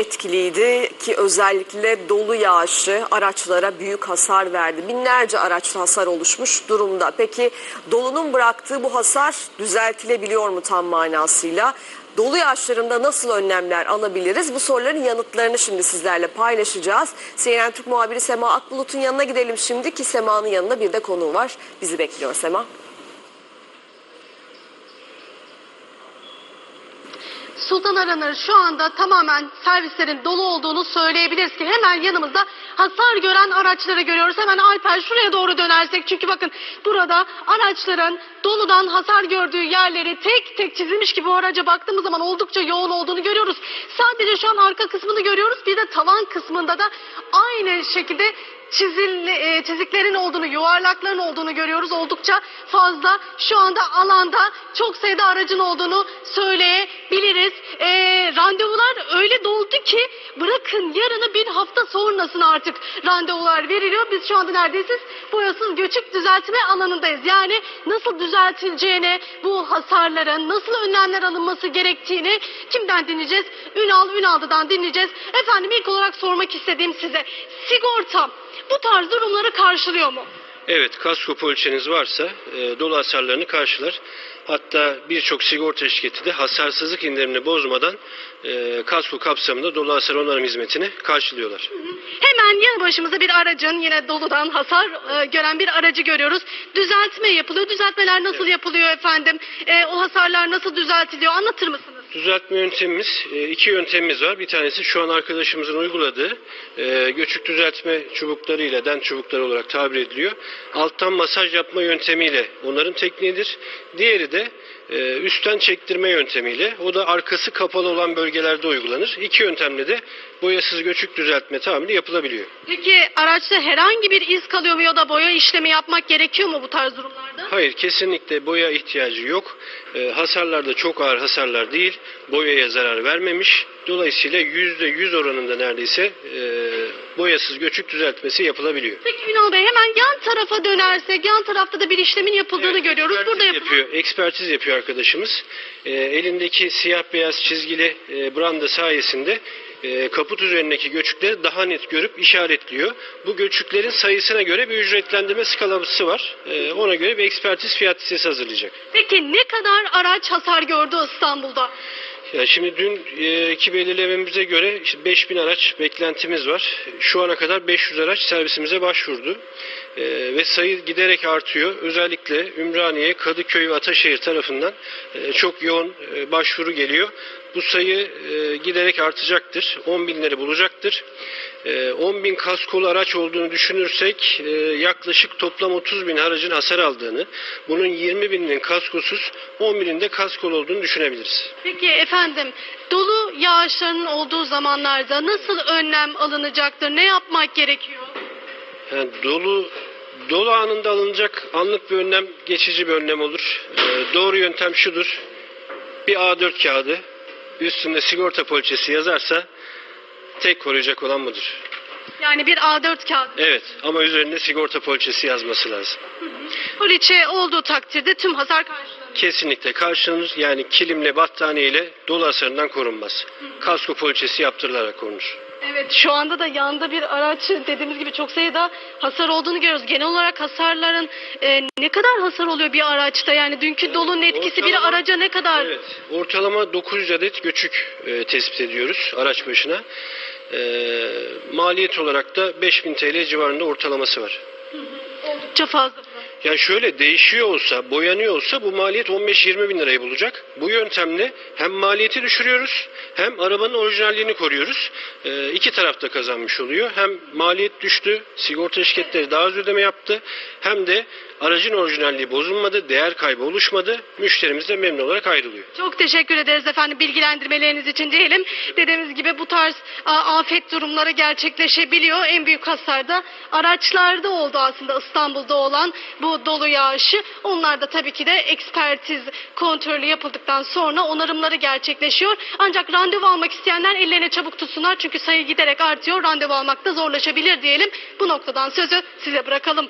etkiliydi ki özellikle dolu yağışı araçlara büyük hasar verdi. Binlerce araçta hasar oluşmuş durumda. Peki dolunun bıraktığı bu hasar düzeltilebiliyor mu tam manasıyla? Dolu yağışlarında nasıl önlemler alabiliriz? Bu soruların yanıtlarını şimdi sizlerle paylaşacağız. CNN Türk muhabiri Sema Akbulut'un yanına gidelim şimdi ki Sema'nın yanında bir de konuğu var. Bizi bekliyor Sema. Sultan Aranır şu anda tamamen servislerin dolu olduğunu söyleyebiliriz ki hemen yanımızda hasar gören araçları görüyoruz. Hemen Alper şuraya doğru dönersek çünkü bakın burada araçların doludan hasar gördüğü yerleri tek tek çizilmiş gibi o araca baktığımız zaman oldukça yoğun olduğunu görüyoruz. Sadece şu an arka kısmını görüyoruz bir de tavan kısmında da aynı şekilde çizil, e, çiziklerin olduğunu, yuvarlakların olduğunu görüyoruz. Oldukça fazla şu anda alanda çok sayıda aracın olduğunu söyleyebiliriz. E, randevular öyle doldu ki bırakın yarını bir hafta sonrasına artık randevular veriliyor. Biz şu anda neredeyse boyasız göçük düzeltme alanındayız. Yani nasıl düzeltileceğini, bu hasarların nasıl önlemler alınması gerektiğini kimden dinleyeceğiz? Ünal Ünal'dan dinleyeceğiz. Efendim ilk olarak sormak istediğim size sigorta bu tarz durumları karşılıyor mu? Evet, kasko poliçeniz varsa e, dolu hasarlarını karşılar. Hatta birçok sigorta şirketi de hasarsızlık indirimini bozmadan e, kasko kapsamında dolu hasar onarım hizmetini karşılıyorlar. Hemen yanı başımızda bir aracın yine doludan hasar e, gören bir aracı görüyoruz. Düzeltme yapılıyor. Düzeltmeler nasıl yapılıyor efendim? E, o hasarlar nasıl düzeltiliyor? Anlatır mısınız? Düzeltme yöntemimiz, e, iki yöntemimiz var. Bir tanesi şu an arkadaşımızın uyguladığı e, göçük düzeltme çubuklarıyla, den çubukları olarak tabir ediliyor. Alttan masaj yapma yöntemiyle onların tekniğidir. Diğeri de e, üstten çektirme yöntemiyle. O da arkası kapalı olan bölgelerde uygulanır. İki yöntemle de boyasız göçük düzeltme tamiri yapılabiliyor. Peki araçta herhangi bir iz kalıyor mu ya da boya işlemi yapmak gerekiyor mu bu tarz durumlarda? Hayır kesinlikle boya ihtiyacı yok. E, hasarlar da çok ağır hasarlar değil. Boyaya zarar vermemiş. Dolayısıyla %100 oranında neredeyse e, boyasız göçük düzeltmesi yapılabiliyor. Peki Ünal Bey hemen yan tarafa dönersek yan tarafta da bir işlemin yapıldığını Evet, görüyoruz. Burada yapılan yapıyor, ekspertiz yapıyor arkadaşımız. E, elindeki siyah beyaz çizgili e, branda sayesinde e, kaput üzerindeki göçükleri daha net görüp işaretliyor. Bu göçüklerin sayısına göre bir ücretlendirme skalaması var. E, ona göre bir ekspertiz fiyat listesi hazırlayacak. Peki ne kadar araç hasar gördü İstanbul'da? Ya şimdi dün e, belirlememize göre işte 5000 araç beklentimiz var. Şu ana kadar 500 araç servisimize başvurdu. E, ve sayı giderek artıyor. Özellikle Ümraniye, Kadıköy ve Ataşehir tarafından e, çok yoğun e, başvuru geliyor. Bu sayı e, giderek artacaktır. 10 binleri bulacaktır. E, 10 bin kaskolu araç olduğunu düşünürsek e, yaklaşık toplam 30 bin aracın hasar aldığını, bunun 20 bininin kaskosuz, 10 binin de kaskolu olduğunu düşünebiliriz. Peki efendim dolu yağışlarının olduğu zamanlarda nasıl önlem alınacaktır? Ne yapmak gerekiyor? Yani dolu dolu anında alınacak anlık bir önlem geçici bir önlem olur. Ee, doğru yöntem şudur. Bir A4 kağıdı üstünde sigorta poliçesi yazarsa tek koruyacak olan budur. Yani bir A4 kağıdı. Evet ama üzerinde sigorta poliçesi yazması lazım. Poliçe olduğu takdirde tüm hasar karşılanır. Kesinlikle karşılanır yani kilimle battaniyeyle dolu hasarından korunmaz. Kasko poliçesi yaptırılarak korunur. Evet şu anda da yanında bir araç dediğimiz gibi çok sayıda hasar olduğunu görüyoruz. Genel olarak hasarların e, ne kadar hasar oluyor bir araçta? Yani dünkü dolunun etkisi bir ortalama- araca ne kadar? Evet, ortalama 900 adet göçük e, tespit ediyoruz araç başına. E, maliyet olarak da 5000 TL civarında ortalaması var. Oldukça fazla. Yani şöyle değişiyor olsa, boyanıyor olsa bu maliyet 15-20 bin lirayı bulacak. Bu yöntemle hem maliyeti düşürüyoruz hem arabanın orijinalliğini koruyoruz. E, iki tarafta kazanmış oluyor. Hem maliyet düştü, sigorta şirketleri daha az ödeme yaptı. Hem de aracın orijinalliği bozulmadı, değer kaybı oluşmadı. Müşterimiz de memnun olarak ayrılıyor. Çok teşekkür ederiz efendim bilgilendirmeleriniz için diyelim. Dediğimiz gibi bu tarz afet durumları gerçekleşebiliyor. En büyük hasar da araçlarda oldu aslında İstanbul'da olan bu dolu yağışı. Onlar da tabii ki de ekspertiz kontrolü yapıldıktan sonra onarımları gerçekleşiyor. Ancak randevu almak isteyenler ellerine çabuk tutsunlar çünkü sayı giderek artıyor. Randevu almakta zorlaşabilir diyelim. Bu noktadan sözü size bırakalım.